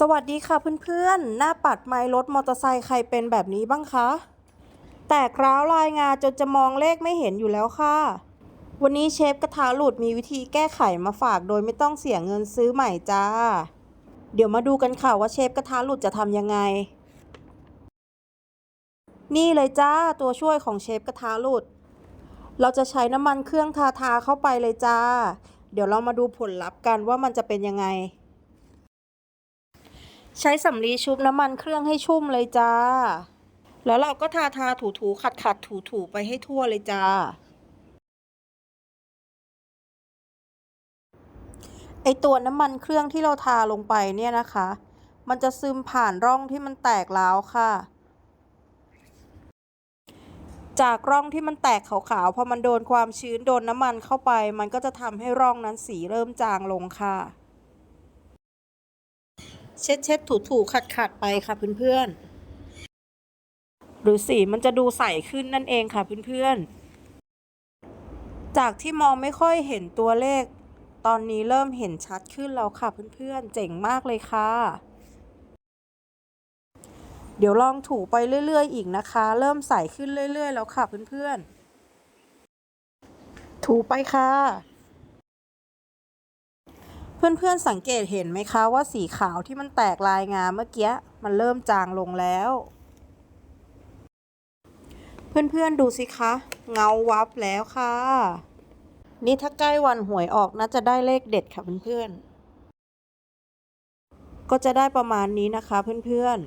สวัสดีค่ะเพื่อนๆ หน้าปัดไม้รถมอเตอร์ไซค์ใครเป็นแบบนี้บ้างคะ แตกร้าวลายงาจนจะมองเลขไม่เห็นอยู่แล้วค่ะ วันนี้เชฟกระทะหลุดมีวิธีแก้ไขมาฝากโดยไม่ต้องเสียเงินซื้อใหม่จ้า เดี๋ยวมาดูกันค่ะว่าเชฟกระทะหลุดจะทำยังไง นี่เลยจ้าตัวช่วยของเชฟกระทะหลุด เราจะใช้น้ำมันเครื่องทาทาเข้าไปเลยจ้า เดี๋ยวเรามาดูผลลัพธ์กันว่ามันจะเป็นยังไง ใช้สำลีชุบน้ำมันเครื่องให้ชุ่มเลยจ้า แล้วเราก็ทาทาถูถูขัดขัดถูถูไปให้ทั่วเลยจ้า ไอตัวน้ำมันเครื่องที่เราทาลงไปเนี่ยนะคะ มันจะซึมผ่านร่องที่มันแตกร้วค่ะ จากร่องที่มันแตกขาวๆพอมันโดนความชื้นโดนน้ำมันเข้าไป มันก็จะทำให้ร่องนั้นสีเริ่มจางลงค่ะ เช็ดเช็ดถูถูขัดขัดไปค่ะเพื่อนๆ หรือสีมันจะดูใสขึ้นนั่นเองค่ะเพื่อนๆ จากที่มองไม่ค่อยเห็นตัวเลข ตอนนี้เริ่มเห็นชัดขึ้นแล้วค่ะเพื่อนๆ เจ๋งมากเลยค่ะ เดี๋ยวลองถูไปเรื่อยๆ อีกนะคะ เริ่มใสขึ้นเรื่อยๆ แล้วค่ะเพื่อนๆ ถูไปค่ะ เพื่อนๆสังเกตเห็นไหมคะว่าสีขาวที่มันแตกลายงาเมื่อกี้มันเริ่มจางลงแล้ว เพื่อนๆดูสิคะ เงาวับแล้วค่ะ นี่ถ้าใกล้วันหวยออกน่าจะได้เลขเด็ดค่ะเพื่อนๆ ก็จะได้ประมาณนี้นะคะเพื่อน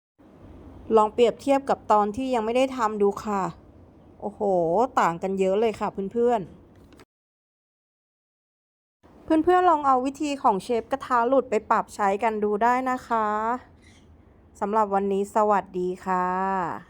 ๆ ลองเปรียบเทียบกับตอนที่ยังไม่ได้ทำดูค่ะ โอ้โห ต่างกันเยอะเลยค่ะเพื่อนๆ เพื่อนๆลองเอาวิธีของเชฟกระทะหลุดไปปรับใช้กันดูได้นะคะสำหรับวันนี้สวัสดีค่ะ